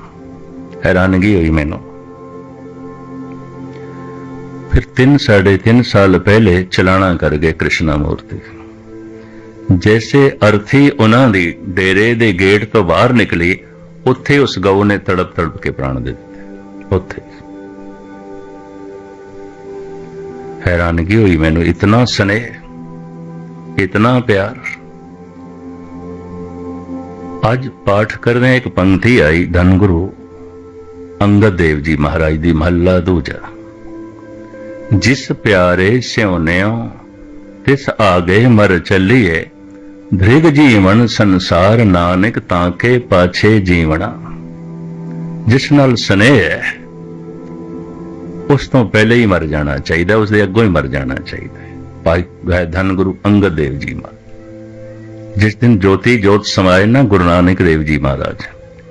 ਹੈਰਾਨਗੀ ਹੋਈ ਮੈਨੂੰ। ਫਿਰ 3 ਸਾਢੇ 3 ਸਾਲ ਪਹਿਲੇ ਚਲਾਣਾ ਕਰ ਗਏ ਕ੍ਰਿਸ਼ਨਾ ਮੂਰਤੀ। ਜੈਸੇ ਅਰਥੀ ਉਹਨਾਂ ਦੀ ਡੇਰੇ ਦੇ ਗੇਟ ਤੋਂ ਬਾਹਰ ਨਿਕਲੀ, ਉੱਥੇ ਉਸ ਗਊ ਨੇ ਤੜਪ ਤੜਪ ਕੇ ਪ੍ਰਾਣ ਦੇ ਦਿੱਤੇ। ਉੱਥੇ। ਹੈਰਾਨਗੀ ਹੋਈ ਮੈਨੂੰ, ਇਤਨਾ ਸਨੇਹ, ਇਤਨਾ ਪਿਆਰ। ਅੱਜ ਪਾਠ ਕਰਦੇ ਇੱਕ ਪੰਕਤੀ ਆਈ ਧੰਗੁਰੂ ਅੰਗਦ ਦੇਵ ਜੀ ਮਹਾਰਾਜ ਦੀ ਮਹੱਲਾ ਦੂਜਾ। ਜਿਸ ਪਿਆਰੇ ਸਿਉਨਿਓ ਤਿਸ ਆਗੇ ਮਰ ਚੱਲੀਏ। ਧ੍ਰਿਗ ਜੀਵਨ ਸੰਸਾਰ ਨਾਨਕ ਤਾਂ ਕੇ ਪਾਛੇ ਜੀਵਣਾ। ਜਿਸ ਨਾਲ ਸਨੇਹ ਹੈ, ਉਸ ਤੋਂ ਪਹਿਲੇ ਹੀ ਮਰ ਜਾਣਾ ਚਾਹੀਦਾ, ਉਸ ਦੇ ਅੱਗੋਂ ਹੀ ਮਰ ਜਾਣਾ ਚਾਹੀਦਾ ਭਾਈ ਹੈ ਧੰਨ ਗੁਰੂ ਅੰਗਦ ਦੇਵ ਜੀ ਮਹਾਰਾਜ। ਜਿਸ ਦਿਨ ਜੋਤੀ ਜੋਤ ਸਮਾਏ ਨਾ ਗੁਰੂ ਨਾਨਕ ਦੇਵ ਜੀ ਮਹਾਰਾਜ,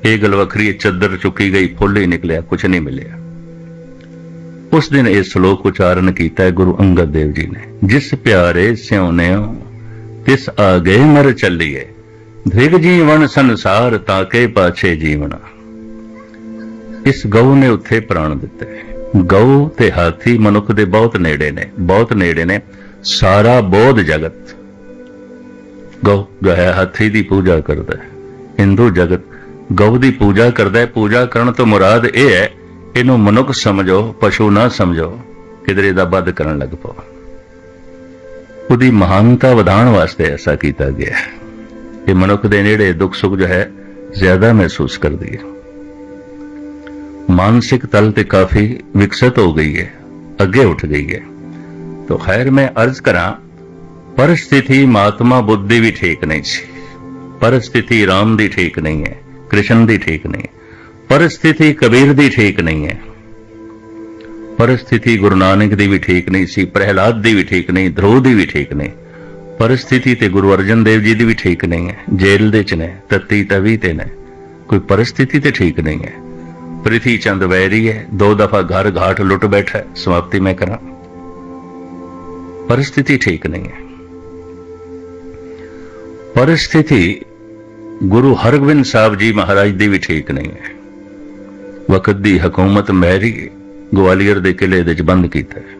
ਇਹ ਗੱਲ ਵੱਖਰੀ ਹੈ, ਚੱਦਰ ਚੁੱਕੀ ਗਈ, ਫੁੱਲ ਹੀ ਨਿਕਲਿਆ ਕੁਝ ਨਹੀਂ ਮਿਲਿਆ। ਉਸ ਦਿਨ ਇਹ ਸ਼ਲੋਕ ਉਚਾਰਨ ਕੀਤਾ ਹੈ ਗੁਰੂ ਅੰਗਦ ਦੇਵ ਜੀ ਨੇ। ਜਿਸ ਪਿਆਰੇ ਸਿਉਨਿਓ ਤਿਸ ਆਗੇ ਮਰ ਚੱਲੀਏ। ਧ੍ਰਿਗ ਜੀਵਨ ਸੰਸਾਰ ਤਾਕੇ ਪਾਛੇ ਜੀਵਣਾ ਇਸ ਗਊ ਨੇ ਉੱਥੇ ਪ੍ਰਾਣ ਦਿੱਤੇ। ਗਊ ਤੇ ਹਾਥੀ ਮਨੁੱਖ ਦੇ ਬਹੁਤ ਨੇੜੇ ਨੇ। ਬਹੁਤ ਨੇੜੇ ਨੇ। ਸਾਰਾ ਬੋਧ ਜਗਤ। ਗਊ ਜੋ ਹਾਥੀ ਦੀ ਪੂਜਾ ਕਰਦਾ ਹੈ। ਹਿੰਦੂ ਜਗਤ ਗਊ ਦੀ ਪੂਜਾ ਕਰਦਾ ਹੈ। ਪੂਜਾ ਕਰਨ ਤੋਂ ਮੁਰਾਦ ਇਹ ਹੈ ਇਹਨੂੰ ਮਨੁੱਖ ਸਮਝੋ ਪਸ਼ੂ ਨਾ ਸਮਝੋ ਕਿਧਰੇ ਦਾ ਵੱਧ ਕਰਨ ਲੱਗ ਪਓ ਉਹਦੀ ਮਹਾਨਤਾ ਵਧਾਉਣ ਵਾਸਤੇ ਐਸਾ ਕੀਤਾ ਗਿਆ ਹੈ ਇਹ ਮਨੁੱਖ ਦੇ ਨੇੜੇ ਦੁੱਖ ਸੁੱਖ ਜੋ ਹੈ ਜ਼ਿਆਦਾ ਮਹਿਸੂਸ ਕਰਦੀ ਹੈ ਮਾਨਸਿਕ ਤਲ ਤੇ ਕਾਫੀ ਵਿਕਸਿਤ ਹੋ ਗਈ ਹੈ ਅੱਗੇ ਉੱਠ ਗਈ ਹੈ तो खैर मैं अर्ज करा परिस्थिति महात्मा बुद्धि भी ठीक नहीं सी परिस्थिति राम दी ठीक नहीं है ਕ੍ਰਿਸ਼ਨ ਦੀ ਠੀਕ ਨਹੀਂ ਪਰਿਸਥਿਤੀ ਕਬੀਰ ਦੀ ਠੀਕ ਨਹੀਂ ਹੈ। ਪਰਿਸਥਿਤੀ ਗੁਰੂ ਨਾਨਕ ਦੀ ਵੀ ਠੀਕ ਨਹੀਂ ਸੀ, ਪ੍ਰਹਿਲਾਦ ਦੀ ਵੀ ਠੀਕ ਨਹੀਂ ਧਰੋ ਦੀ ਵੀ ਠੀਕ ਨਹੀਂ। ਪਰਿਸਥਿਤੀ ਤੇ ਗੁਰੂ ਅਰਜਨ ਦੇਵ ਜੀ ਦੀ ਵੀ ਠੀਕ ਨਹੀਂ ਹੈ। ਜੇਲ੍ਹ ਦੇ ਚ ਨੇ, ਤੱਤੀ ਤਵੀ ਤੇ ਨੇ। ਕੋਈ ਪਰਿਸਥਿਤੀ ਤੇ ਠੀਕ ਨਹੀਂ ਹੈ। ਪ੍ਰਿਥੀ ਚੰਦ ਵੈਰੀ ਹੈ, ਦੋ ਦਫਾ ਘਰ ਘਾਟ ਲੁੱਟ ਬੈਠਾ ਸਮਾਪਤੀ ਮੈਂ ਕਰਾਂ। ਪਰਿਸਥਿਤੀ ਠੀਕ ਨਹੀਂ ਹੈ। ਪਰਿਸਥਿਤੀ ਗੁਰੂ ਹਰਗੋਬਿੰਦ ਸਾਹਿਬ ਜੀ ਮਹਾਰਾਜ ਦੀ ਵੀ ਠੀਕ ਨਹੀਂ ਹੈ। ਵਕਤ ਦੀ ਹਕੂਮਤ ਮਹਿਰੀ ਗਵਾਲੀਅਰ ਦੇ ਕਿਲੇ ਦੇ ਵਿੱਚ ਬੰਦ ਕੀਤਾ ਹੈ।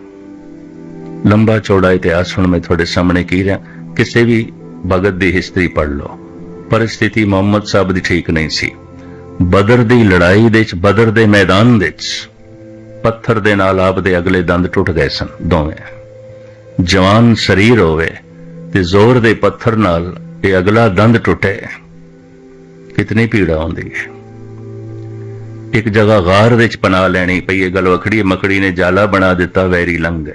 ਲੰਬਾ ਚੌੜਾ ਇਤਿਹਾਸ ਹੁਣ ਮੈਂ ਤੁਹਾਡੇ ਸਾਹਮਣੇ ਕੀ ਰਿਹਾ, ਕਿਸੇ ਵੀ ਭਗਤ ਦੀ ਹਿਸਟਰੀ ਪੜ੍ਹ ਲਓ। ਪਰ ਸਥਿਤੀ ਮੁਹੰਮਦ ਸਾਹਿਬ ਦੀ ਠੀਕ ਨਹੀਂ ਸੀ। ਬਦਰ ਦੀ ਲੜਾਈ ਦੇ ਵਿੱਚ, ਬਦਰ ਦੇ ਮੈਦਾਨ ਦੇ ਚ ਪੱਥਰ ਦੇ ਨਾਲ ਆਪ ਦੇ ਅਗਲੇ ਦੰਦ ਟੁੱਟ ਗਏ ਸਨ, ਦੋਵੇਂ। ਜਵਾਨ ਸਰੀਰ ਹੋਵੇ ਤੇ ਜ਼ੋਰ ਦੇ ਪੱਥਰ ਨਾਲ ਇਹ ਅਗਲਾ ਦੰਦ ਟੁੱਟੇ, ਕਿਤਨੀ ਪੀੜਾ ਹੁੰਦੀ ਹੈ। ਇੱਕ ਜਗ੍ਹਾ ਗਾਰ ਵਿੱਚ ਪਨਾ ਲੈਣੀ ਪਈ, ਇਹ ਗੱਲ ਵਖੜੀ ਮਕੜੀ ਨੇ ਜਾਲਾ ਬਣਾ ਦਿੱਤਾ, ਵੈਰੀ ਲੰਘ ਗਏ।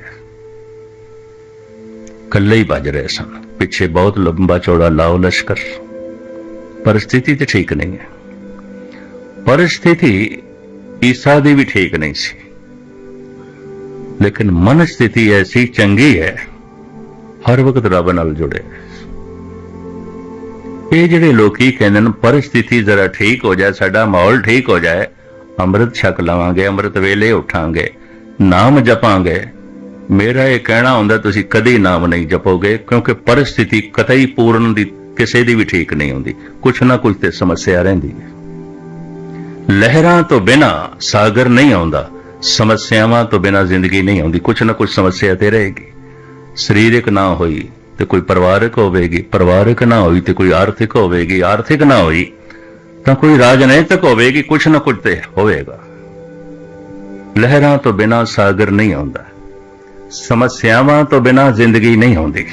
ਕੱਲੇ ਹੀ ਭੱਜ ਰਹੇ ਸਨ। ਪਿੱਛੇ ਬਹੁਤ ਲੰਬਾ ਚੌੜਾ ਲਾਓ ਲਸ਼ਕਰ। ਪਰਿਸਥਿਤੀ ਤੇ ਠੀਕ ਨਹੀਂ ਹੈ। ਪਰਿਸਥਿਤੀ ਈਸਾ ਦੀ ਵੀ ਠੀਕ ਨਹੀਂ ਸੀ। ਲੇਕਿਨ ਮਨ ਸਥਿਤੀ ਐਸੀ ਚੰਗੀ ਹੈ, ਹਰ ਵਕਤ ਰੱਬ ਨਾਲ ਜੁੜੇ। ਇਹ ਜਿਹੜੇ ਲੋਕੀ ਕਹਿੰਦੇ ਨੇ, ਪਰਿਸਥਿਤੀ ਜ਼ਰਾ ਠੀਕ ਹੋ ਜਾਏ, ਸਾਡਾ ਮਾਹੌਲ ਠੀਕ ਹੋ ਜਾਏ ਅੰਮ੍ਰਿਤ ਛਕ ਲਵਾਂਗੇ, ਅੰਮ੍ਰਿਤ ਵੇਲੇ ਉਠਾਂਗੇ, ਨਾਮ ਜਪਾਂਗੇ। ਮੇਰਾ ਇਹ ਕਹਿਣਾ ਹੁੰਦਾ, ਤੁਸੀਂ ਕਦੀ ਨਾਮ ਨਹੀਂ ਜਪੋਗੇ, ਕਿਉਂਕਿ ਪਰਿਸਥਿਤੀ ਕਤਈ ਪੂਰਨ ਦੀ ਕਿਸੇ ਦੀ ਵੀ ਠੀਕ ਨਹੀਂ ਹੁੰਦੀ। ਕੁਛ ਨਾ ਕੁਛ ਤੇ ਸਮੱਸਿਆ ਰਹਿੰਦੀ ਹੈ। ਲਹਿਰਾਂ ਤੋਂ ਬਿਨਾ ਸਾਗਰ ਨਹੀਂ ਆਉਂਦਾ, ਸਮੱਸਿਆਵਾਂ ਤੋਂ ਬਿਨਾ ਜ਼ਿੰਦਗੀ ਨਹੀਂ ਆਉਂਦੀ, ਕੁਛ ਨਾ ਕੁਛ ਸਮੱਸਿਆ ਤੇ ਰਹੇਗੀ। ਸਰੀਰਕ ਨਾ ਹੋਈ ਤੇ ਕੋਈ ਪਰਿਵਾਰਕ ਹੋਵੇਗੀ, ਪਰਿਵਾਰਕ ਨਾ ਹੋਈ ਤੇ ਕੋਈ ਆਰਥਿਕ ਹੋਵੇਗੀ, ਆਰਥਿਕ ਨਾ ਹੋਈ ਤਾਂ ਕੋਈ ਰਾਜਨੀਤਿਕ ਹੋਵੇਗੀ, ਕੁਛ ਨਾ ਕੁਛ ਤੇ ਹੋਵੇਗਾ। ਲਹਿਰਾਂ ਤੋਂ ਬਿਨਾ ਸਾਗਰ ਨਹੀਂ ਆਉਂਦਾ। ਸਮੱਸਿਆਵਾਂ ਤੋਂ ਬਿਨਾ ਜ਼ਿੰਦਗੀ ਨਹੀਂ ਆਉਂਦੀ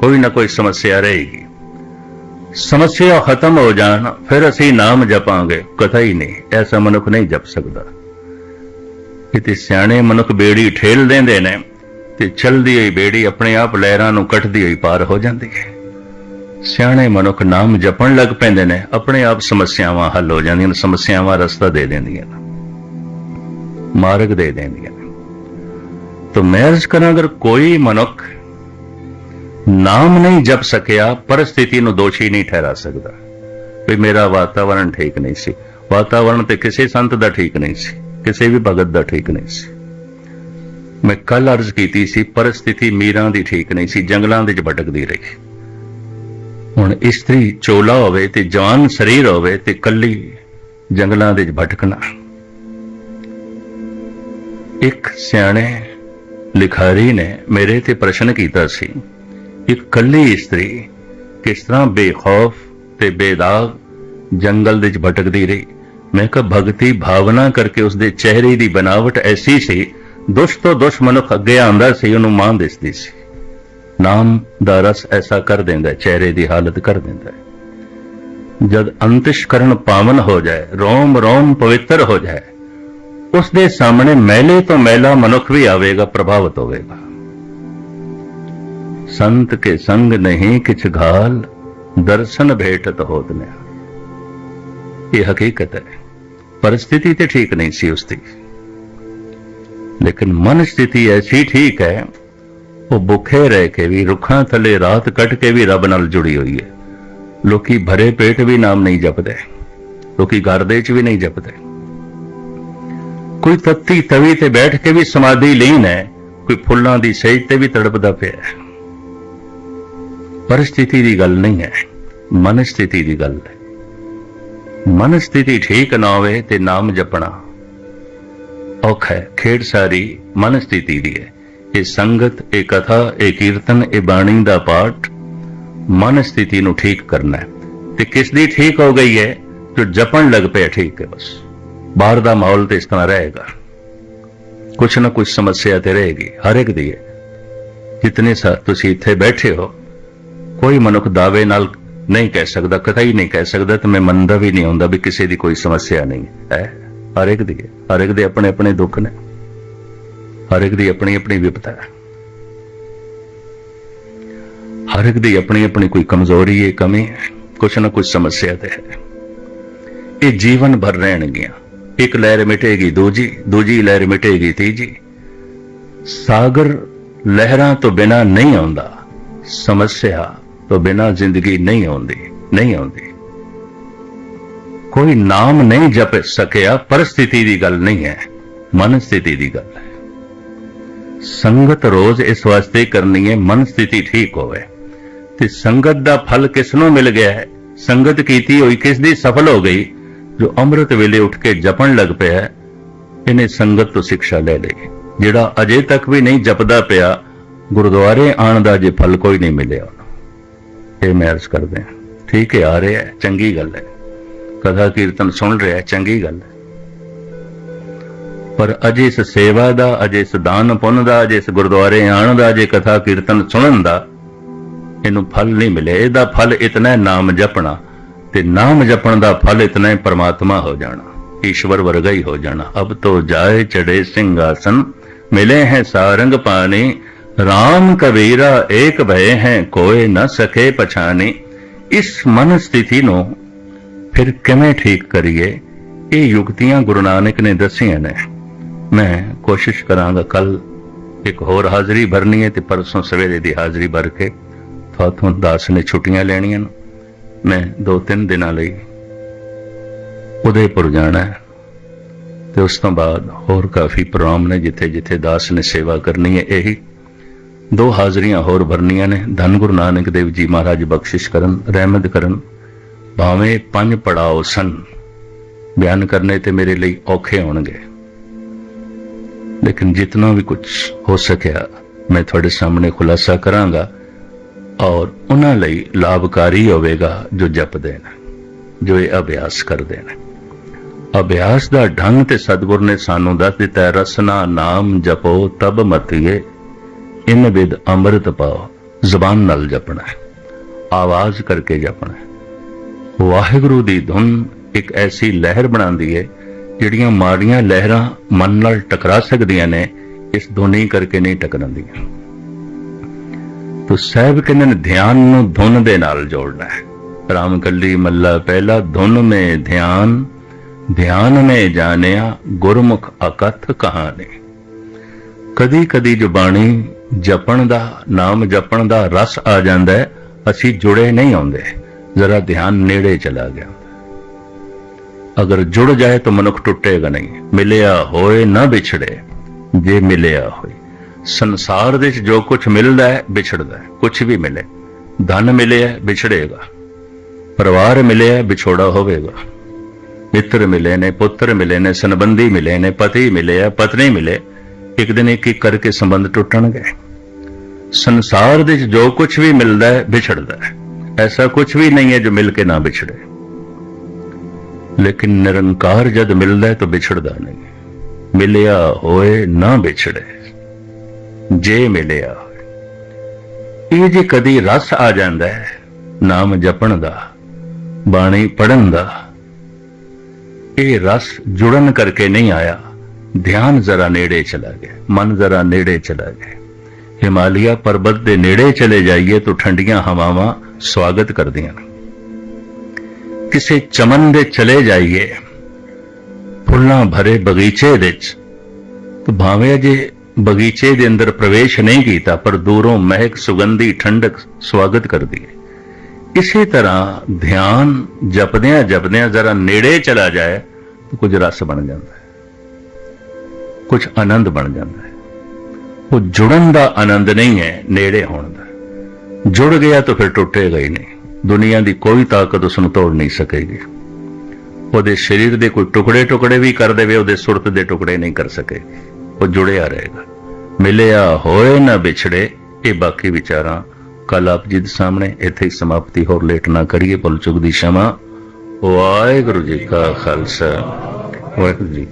ਕੋਈ ਨਾ ਕੋਈ ਸਮੱਸਿਆ ਰਹੇਗੀ। ਸਮੱਸਿਆ ਖਤਮ ਹੋ ਜਾਣ, ਫਿਰ ਅਸੀਂ ਨਾਮ ਜਪਾਂਗੇ, ਕਥਾ ਹੀ ਨਹੀਂ, ਐਸਾ ਮਨੁੱਖ ਨਹੀਂ ਜਪ ਸਕਦਾ। ਕਿਤੇ ਸਿਆਣੇ ਮਨੁੱਖ ਬੇੜੀ ਠੇਲ ਦਿੰਦੇ ਨੇ, ਤੇ ਚਲਦੀ ਹੋਈ ਬੇੜੀ ਆਪਣੇ ਆਪ ਲਹਿਰਾਂ ਨੂੰ ਕੱਟਦੀ ਹੋਈ ਪਾਰ ਹੋ ਜਾਂਦੀ ਹੈ। ਸਿਆਣੇ ਮਨੁੱਖ ਨਾਮ ਜਪਣ ਲੱਗ ਪੈਂਦੇ ਨੇ, ਆਪਣੇ ਆਪ ਸਮੱਸਿਆਵਾਂ ਹੱਲ ਹੋ ਜਾਂਦੀਆਂ ਨੇ, ਸਮੱਸਿਆਵਾਂ ਰਸਤਾ ਦੇ ਦਿੰਦੀਆਂ ਨੇ, ਮਾਰਗ ਦੇ ਦਿੰਦੀਆਂ ਨੇ। ਤਾਂ ਮੈਂ ਅਰਜ਼ ਕਰਾਂ, ਅਗਰ ਕੋਈ ਮਨੁੱਖ ਨਾਮ ਨਹੀਂ ਜਪ ਸਕਿਆ, ਪਰਿਸਥਿਤੀ ਨੂੰ ਦੋਸ਼ੀ ਨਹੀਂ ਠਹਿਰਾ ਸਕਦਾ। ਵੀ ਮੇਰਾ ਵਾਤਾਵਰਣ ਠੀਕ ਨਹੀਂ ਸੀ। ਵਾਤਾਵਰਣ ਤੇ ਕਿਸੇ ਸੰਤ ਦਾ ਠੀਕ ਨਹੀਂ ਸੀ, ਕਿਸੇ ਵੀ ਭਗਤ ਦਾ ਠੀਕ ਨਹੀਂ ਸੀ। ਮੈਂ ਕੱਲ ਅਰਜ਼ ਕੀਤੀ ਸੀ, ਪਰਿਸਥਿਤੀ ਮੀਰਾਂ ਦੀ ਠੀਕ ਨਹੀਂ ਸੀ, ਜੰਗਲਾਂ ਵਿੱਚ ਭਟਕਦੀ ਰਹੀ। ਹੁਣ ਇਸਤਰੀ ਚੋਲਾ ਹੋਵੇ ਤੇ ਜਵਾਨ ਸਰੀਰ ਹੋਵੇ ਤੇ ਕੱਲੀ ਜੰਗਲਾਂ ਦੇ ਵਿੱਚ ਭਟਕਣਾ ਇੱਕ ਸਿਆਣੇ ਲਿਖਾਰੀ ਨੇ ਮੇਰੇ ਤੇ ਪ੍ਰਸ਼ਨ ਕੀਤਾ ਸੀ ਇੱਕ ਕੱਲੀ ਇਸਤਰੀ ਕਿਸ ਤਰ੍ਹਾਂ ਬੇਖੌਫ ਤੇ ਬੇਦਾਗ ਜੰਗਲ ਦੇ ਵਿੱਚ ਭਟਕਦੀ ਰਹੀ। ਮੈਂ ਕਿਹਾ, ਭਗਤੀ ਭਾਵਨਾ ਕਰਕੇ ਉਸਦੇ ਚਿਹਰੇ ਦੀ ਬਨਾਵਟ ਐਸੀ ਸੀ ਦੁਸ਼ ਤੋਂ ਦੁਸ਼ ਮਨੁੱਖ ਅੱਗੇ ਆਂਦਾ ਸੀ, ਉਹਨੂੰ ਮਾਂ ਦਿਸਦੀ ਸੀ। ਨਾਮ ਦਾ ਰਸ ਐਸਾ ਕਰ ਦਿੰਦਾ ਚਿਹਰੇ ਦੀ ਹਾਲਤ ਕਰ ਦਿੰਦਾ ਹੈ। ਜਦ ਅੰਤਿਸ਼ਕਰਨ ਪਾਵਨ ਹੋ ਜਾਏ, ਰੋਮ ਰੋਮ ਪਵਿੱਤਰ ਹੋ ਜਾਏ ਉਸ ਦੇ ਸਾਹਮਣੇ ਮੈਲੇ ਤੋਂ ਮੈਲਾ ਮਨੁੱਖ ਵੀ ਆਵੇਗਾ, ਪ੍ਰਭਾਵਿਤ ਹੋਵੇਗਾ। ਸੰਤ ਕੇ ਸੰਗ ਨਹੀਂ ਕਿਛ ਘਾਲ, ਦਰਸ਼ਨ ਭੇਟਤ ਹੋਤ ਨੇ ਇਹ ਹਕੀਕਤ ਹੈ, ਪਰਿਸਥਿਤੀ ਤੇ ਠੀਕ ਨਹੀਂ ਸੀ ਉਸ ਦੀ ਲੇਕਿਨ ਮਨ ਸਥਿਤੀ ਐਸੀ ਠੀਕ ਹੈ ਉਹ ਭੁੱਖੇ ਰਹਿ ਕੇ ਵੀ, ਰੁੱਖਾਂ ਥੱਲੇ ਰਾਤ ਕੱਟ ਕੇ ਵੀ ਰੱਬ ਨਾਲ ਜੁੜੀ ਹੋਈ ਹੈ। ਲੋਕੀ ਭਰੇ ਪੇਟ ਵੀ ਨਾਮ ਨਹੀਂ ਜਪਦੇ। ਲੋਕੀ ਘਰ ਦੇ ਚ ਵੀ ਨਹੀਂ ਜਪਦੇ। ਕੋਈ ਤੱਤੀ ਤਵੀ ਤੇ ਬੈਠ ਕੇ ਵੀ ਸਮਾਧੀ ਲੀਨ ਹੈ ਕੋਈ ਫੁੱਲਾਂ ਦੀ ਸੇਜ ਤੇ ਵੀ ਤੜਪਦਾ ਪਿਆ ਹੈ। ਪਰਿਸਥਿਤੀ ਦੀ ਗੱਲ ਨਹੀਂ ਹੈ ਮਨ ਸਥਿਤੀ ਦੀ ਗੱਲ ਹੈ। ਮਨ ਸਥਿਤੀ ਠੀਕ ਨਾ ਹੋਵੇ ਤੇ ਨਾਮ ਜਪਣਾ ਔਖਾ ਹੈ। ਖੇਡ ਸਾਰੀ ਮਨ ਸਥਿਤੀ ਦੀ ਹੈ। ਇਹ ਸੰਗਤ, ਇਹ ਕਥਾ, ਇਹ ਕੀਰਤਨ, ਇਹ ਬਾਣੀ ਦਾ ਪਾਠ ਮਨ ਸਥਿਤੀ ਨੂੰ ਠੀਕ ਕਰਨਾ ਹੈ। ਤੇ ਕਿਸ ਦੀ ਠੀਕ ਹੋ ਗਈ ਹੈ? ਜੋ ਜਪਣ ਲੱਗ ਪਿਆ, ਠੀਕ ਹੈ ਬਸ। ਬਾਹਰ ਦਾ ਮਾਹੌਲ ਤੇ ਇਸ ਤਰ੍ਹਾਂ ਰਹੇਗਾ। ਕੁਛ ਨਾ ਕੁਛ ਸਮੱਸਿਆ ਤੇ ਰਹੇਗੀ, ਹਰ ਇੱਕ ਦੀ ਹੈ। ਜਿਤਨੇ ਸਾ ਤੁਸੀਂ ਇੱਥੇ ਬੈਠੇ ਹੋ, ਕੋਈ ਮਨੁੱਖ ਦਾਅਵੇ ਨਾਲ ਨਹੀਂ ਕਹਿ ਸਕਦਾ ਕਥਾ ਨਹੀਂ ਕਹਿ ਸਕਦਾ, ਤੇ ਮੈਂ ਮੰਨਦਾ ਵੀ ਨਹੀਂ ਹੁੰਦਾ ਵੀ ਕਿਸੇ ਦੀ ਕੋਈ ਸਮੱਸਿਆ ਨਹੀਂ ਹੈ। ਹਰ ਇੱਕ ਦੀ ਹੈ। ਹਰ ਇੱਕ ਦੇ ਆਪਣੇ ਆਪਣੇ ਦੁੱਖ ਨੇ। ਹਰ ਇੱਕ ਦੀ ਆਪਣੀ ਆਪਣੀ ਵਿਪਤਾ ਹੈ। ਹਰ ਇੱਕ ਦੀ ਆਪਣੀ ਆਪਣੀ ਕੋਈ ਕਮਜ਼ੋਰੀ ਹੈ, ਕਮੀ ਕੁਛ ਨਾ ਕੁਛ ਸਮੱਸਿਆ ਤੇ ਹੈ। ਇਹ ਜੀਵਨ ਭਰ ਰਹਿਣਗੀਆਂ। ਇੱਕ ਲਹਿਰ ਮਿਟੇਗੀ ਦੂਜੀ ਦੂਜੀ ਲਹਿਰ ਮਿਟੇਗੀ ਤੀਜੀ। ਸਾਗਰ ਲਹਿਰਾਂ ਤੋਂ ਬਿਨਾ ਨਹੀਂ ਆਉਂਦਾ। ਸਮੱਸਿਆ ਤੋਂ ਬਿਨਾ ਜ਼ਿੰਦਗੀ ਨਹੀਂ ਆਉਂਦੀ ਨਹੀਂ ਆਉਂਦੀ। ਕੋਈ ਨਾਮ ਨਹੀਂ ਜਪ ਸਕਿਆ ਪਰਿਸਥਿਤੀ ਦੀ ਗੱਲ ਨਹੀਂ ਹੈ, ਮਨ ਸਥਿਤੀ ਦੀ ਗੱਲ ਹੈ। ਸੰਗਤ ਰੋਜ਼ ਇਸ ਵਾਸਤੇ ਕਰਨੀ ਹੈ, ਮਨ ਸਥਿਤੀ ਠੀਕ ਹੋਵੇ। ਤੇ ਸੰਗਤ ਦਾ ਫਲ ਕਿਸ ਨੂੰ ਮਿਲ ਗਿਆ ਹੈ? ਸੰਗਤ ਕੀਤੀ ਹੋਈ ਕਿਸ ਦੀ ਸਫਲ ਹੋ ਗਈ? ਜੋ ਅੰਮ੍ਰਿਤ ਵੇਲੇ ਉੱਠ ਕੇ ਜਪਣ ਲੱਗ ਪਿਆ ਇਹਨੇ ਸੰਗਤ ਤੋਂ ਸਿੱਖਿਆ ਲੈ ਲਈ। ਜਿਹੜਾ ਅਜੇ ਤੱਕ ਵੀ ਨਹੀਂ ਜਪਦਾ ਪਿਆ, ਗੁਰਦੁਆਰੇ ਆਣ ਦਾ ਜੇ ਫਲ ਕੋਈ ਨਹੀਂ ਮਿਲਿਆ ਉਹਨੂੰ। ਇਹ ਮੈਂ ਅਰਜ਼ ਕਰਦੇ ਹਾਂ। ਠੀਕ ਹੈ, ਆ ਰਿਹਾ ਚੰਗੀ ਗੱਲ ਹੈ। ਕਥਾ ਕੀਰਤਨ ਸੁਣ ਰਿਹਾ ਚੰਗੀ ਗੱਲ ਹੈ। ਪਰ ਅਜੇ ਇਸ ਸੇਵਾ ਦਾ, ਅਜੇ ਇਸ ਦਾਨ ਪੁੰਨ ਦਾ, ਅਜੇ ਇਸ ਗੁਰਦੁਆਰੇ ਆਣ ਦਾ, ਅਜੇ ਕਥਾ ਕੀਰਤਨ ਸੁਣਨ ਦਾ ਇਹਨੂੰ ਫਲ ਨਹੀਂ ਮਿਲੇ ਇਹਦਾ ਫਲ ਇਤਨਾ ਨਾਮ ਜਪਣਾ ਤੇ ਨਾਮ ਜਪਣ ਦਾ ਫਲ ਇਤਨਾ ਪਰਮਾਤਮਾ ਹੋ ਜਾਣਾ, ਈਸ਼ਵਰ ਵਰਗਾ ਹੀ ਹੋ ਜਾਣਾ। ਅਬ ਤੋ ਜਾਏ ਚੜੇ ਸਿੰਘਾਸਨ, ਮਿਲੇ ਹੈ ਸਾਰੰਗ ਪਾਣੀ, ਰਾਮ ਕਬੀਰਾ ਏਕ ਭਏ ਹੈ ਕੋਏ ਨਾ ਸਕੇ ਪਛਾਨੇ ਇਸ ਮਨ ਸਥਿਤੀ ਨੂੰ ਫਿਰ ਕਿਵੇਂ ਠੀਕ ਕਰੀਏ? ਇਹ ਯੁਕਤੀਆਂ ਗੁਰੂ ਨਾਨਕ ਨੇ ਦੱਸੀਆਂ ਨੇ। ਮੈਂ ਕੋਸ਼ਿਸ਼ ਕਰਾਂਗਾ ਕੱਲ ਇੱਕ ਹੋਰ ਹਾਜ਼ਰੀ ਭਰਨੀ ਹੈ ਤੇ ਪਰਸੋਂ ਸਵੇਰੇ ਦੀ ਹਾਜ਼ਰੀ ਭਰ ਕੇ ਤੁਹਾਨੂੰ ਦਾਸ ਨੇ ਛੁੱਟੀਆਂ ਲੈਣੀਆਂ ਨੇ। ਮੈਂ ਦੋ ਤਿੰਨ ਦਿਨਾਂ ਲਈ ਉਦੈਪੁਰ ਜਾਣਾ ਹੈ ਤੇ ਉਸ ਤੋਂ ਬਾਅਦ ਹੋਰ ਕਾਫੀ ਪ੍ਰੋਗਰਾਮ ਨੇ ਜਿੱਥੇ ਜਿੱਥੇ ਦਾਸ ਨੇ ਸੇਵਾ ਕਰਨੀ ਹੈ। ਇਹੀ ਦੋ ਹਾਜ਼ਰੀਆਂ ਹੋਰ ਭਰਨੀਆਂ ਨੇ। ਧੰਨ ਗੁਰੂ ਨਾਨਕ ਦੇਵ ਜੀ ਮਹਾਰਾਜ ਬਖਸ਼ਿਸ਼ ਕਰਨ, ਰਹਿਮਤ ਕਰਨ। ਭਾਵੇਂ ਪੰਜ ਪੜਾਓ ਸਨ, ਬਿਆਨ ਕਰਨੇ ਤੇ ਮੇਰੇ ਲਈ ਔਖੇ ਹੋਣਗੇ। ਲੇਕਿਨ ਜਿੰਨਾ ਵੀ ਕੁਝ ਹੋ ਸਕਿਆ, ਮੈਂ ਤੁਹਾਡੇ ਸਾਹਮਣੇ ਖੁਲਾਸਾ ਕਰਾਂਗਾ ਔਰ ਉਹਨਾਂ ਲਈ ਲਾਭਕਾਰੀ ਹੋਵੇਗਾ ਜੋ ਜਪਦੇ ਨੇ ਜੋ ਇਹ ਅਭਿਆਸ ਕਰਦੇ ਨੇ ਅਭਿਆਸ ਦਾ ਢੰਗ ਤੇ ਸਤਿਗੁਰ ਨੇ ਸਾਨੂੰ ਦੱਸ ਦਿੱਤਾ ਹੈ, ਰਸਨਾ ਨਾਮ ਜਪੋ, ਤਬ ਮਤੀਏ। ਇਨ ਵਿਦ ਅੰਮ੍ਰਿਤ ਪਾਓ, ਜ਼ਬਾਨ ਨਾਲ ਜਪਣਾ ਹੈ, ਆਵਾਜ਼ ਕਰਕੇ ਜਪਣਾ ਹੈ। ਵਾਹਿਗੁਰੂ ਦੀ ਧੁਨ ਇੱਕ ਐਸੀ ਲਹਿਰ ਬਣਾਉਂਦੀ ਹੈ ਜਿਹੜੀਆਂ ਮਾੜੀਆਂ ਲਹਿਰਾਂ ਮਨ ਨਾਲ ਟਕਰਾ ਸਕਦੀਆਂ ਨੇ, ਇਸ ਧੁਨੀ ਕਰਕੇ ਨਹੀਂ ਟਕਰਾਉਂਦੀਆਂ ਤੋ ਸਾਹਿਬ ਕਹਿੰਦੇ ਨੇ ਧਿਆਨ ਨੂੰ ਧੁਨ ਦੇ ਨਾਲ ਜੋੜਨਾ ਹੈ। ਰਾਮ ਕੱਲੀ ਮੱਲਾ ਪਹਿਲਾ ਧੁਨ ਮੇ ਧਿਆਨ ਧਿਆਨ ਮੇ ਜਾਣਿਆ ਗੁਰਮੁਖ ਅਕਥ ਕਹਾਣੀ। ਕਦੀ ਕਦੀ ਜੋ ਜਪਣ ਦਾ, ਨਾਮ ਜਪਣ ਦਾ ਰਸ ਆ ਜਾਂਦਾ ਹੈ, ਅਸੀਂ ਜੁੜੇ ਨਹੀਂ ਆਉਂਦੇ। ਜ਼ਰਾ ਧਿਆਨ ਨੇੜੇ ਚਲਾ ਗਿਆ। ਅਗਰ ਜੁੜ ਜਾਏ ਤਾਂ ਮਨੁੱਖ ਟੁੱਟੇਗਾ ਨਹੀਂ। ਮਿਲਿਆ ਹੋਏ ਨਾ ਵਿਛੜੇ, ਜੇ ਮਿਲਿਆ ਹੋਏ। ਸੰਸਾਰ ਦੇ ਵਿੱਚ ਜੋ ਕੁਝ ਮਿਲਦਾ ਹੈ, ਵਿਛੜਦਾ ਹੈ। ਕੁਝ ਵੀ ਮਿਲੇ। ਧਨ ਮਿਲਿਆ, ਵਿਛੜੇਗਾ। ਪਰਿਵਾਰ ਮਿਲਿਆ, ਵਿਛੋੜਾ ਹੋਵੇਗਾ। ਮਿੱਤਰ ਮਿਲੇ ਨੇ, ਪੁੱਤਰ ਮਿਲੇ ਨੇ, ਸੰਬੰਧੀ ਮਿਲੇ ਨੇ, ਪਤੀ ਮਿਲੇ ਆ, ਪਤਨੀ ਮਿਲੇ। ਇੱਕ ਦਿਨ ਇੱਕ ਇੱਕ ਕਰਕੇ ਸੰਬੰਧ ਟੁੱਟਣਗੇ। ਸੰਸਾਰ ਦੇ ਵਿੱਚ ਜੋ ਕੁਝ ਵੀ ਮਿਲਦਾ ਹੈ, ਵਿਛੜਦਾ ਹੈ। ਐਸਾ ਕੁਝ ਵੀ ਨਹੀਂ ਹੈ ਜੋ ਮਿਲ ਕੇ ਨਾ ਵਿਛੜੇ। ਲੇਕਿਨ ਨਿਰੰਕਾਰ ਜਦ ਮਿਲਦਾ ਤਾਂ ਵਿਛੜਦਾ ਨਹੀਂ। ਮਿਲਿਆ ਹੋਏ ਨਾ ਵਿਛੜੇ। ਜੇ ਮਿਲਿਆ ਹੋਏ। ਇਹ ਜੇ ਕਦੀ ਰਸ ਆ ਜਾਂਦਾ ਹੈ, ਨਾਮ ਜਪਣ ਦਾ, ਬਾਣੀ ਪੜਨ ਦਾ, ਇਹ ਰਸ ਜੁੜਨ ਕਰਕੇ ਨਹੀਂ ਆਇਆ। ਧਿਆਨ ਜ਼ਰਾ ਨੇੜੇ ਚਲਾ ਗਿਆ। ਮਨ ਜ਼ਰਾ ਨੇੜੇ ਚਲਾ ਗਿਆ। ਹਿਮਾਲਿਆ ਪਰਬਤ ਦੇ ਨੇੜੇ ਚਲੇ ਜਾਈਏ ਤਾਂ ਠੰਡੀਆਂ ਹਵਾਵਾਂ ਸਵਾਗਤ ਕਰਦੀਆਂ ਨੇ। ਕਿਸੇ ਚਮਨ ਦੇ ਚਲੇ ਜਾਈਏ, ਫੁੱਲਾਂ ਭਰੇ ਬਗੀਚੇ ਵਿੱਚ, ਤਾਂ ਭਾਵੇਂ ਅਜੇ ਬਗੀਚੇ ਦੇ ਅੰਦਰ ਪ੍ਰਵੇਸ਼ ਨਹੀਂ ਕੀਤਾ, ਪਰ ਦੂਰੋਂ ਮਹਿਕ ਸੁਗੰਧੀ ਠੰਡਕ ਸਵਾਗਤ ਕਰਦੀ ਹੈ। ਇਸੇ ਤਰ੍ਹਾਂ ਧਿਆਨ ਜਪਦਿਆਂ ਜਪਦਿਆਂ ਜ਼ਰਾ ਨੇੜੇ ਚਲਾ ਜਾਏ, ਤਾਂ ਕੁਝ ਰਸ ਬਣ ਜਾਂਦਾ ਹੈ, ਕੁਝ ਆਨੰਦ ਬਣ ਜਾਂਦਾ ਹੈ। ਉਹ ਜੁੜਨ ਦਾ ਆਨੰਦ ਨਹੀਂ ਹੈ ਨੇੜੇ ਹੋਣ ਦਾ। ਜੁੜ ਗਿਆ ਤਾਂ ਫਿਰ ਟੁੱਟੇਗਾ ਹੀ ਨਹੀਂ ਦੁਨੀਆ ਦੀ ਕੋਈ ਤਾਕਤ ਉਸ ਨੂੰ ਤੋੜ ਨਹੀਂ ਸਕੇਗੀ। ਉਹਦੇ ਸਰੀਰ ਦੇ ਕੋਈ ਟੁਕੜੇ ਟੁਕੜੇ ਵੀ ਕਰ ਦੇਵੇ, ਉਹਦੇ ਸੁਰਤ ਦੇ ਟੁਕੜੇ ਨਹੀਂ ਕਰ ਸਕੇ। ਉਹ ਜੁੜਿਆ ਰਹੇਗਾ। ਮਿਲਿਆ ਹੋਏ ਨਾ ਵਿਛੜੇ, ਇਹ ਬਾਕੀ ਵਿਚਾਰਾਂ ਕੱਲ ਆਪ ਜੀ ਦੇ ਸਾਹਮਣੇ ਇੱਥੇ ਹੀ ਸਮਾਪਤੀ, ਹੋਰ ਲੇਟ ਨਾ ਕਰੀਏ ਭੁੱਲ ਚੁੱਕ ਦੀ ਸ਼ਮਾ। ਵਾਹਿਗੁਰੂ ਜੀ ਕਾ ਖਾਲਸਾ। ਵਾਹਿਗੁਰੂ ਜੀ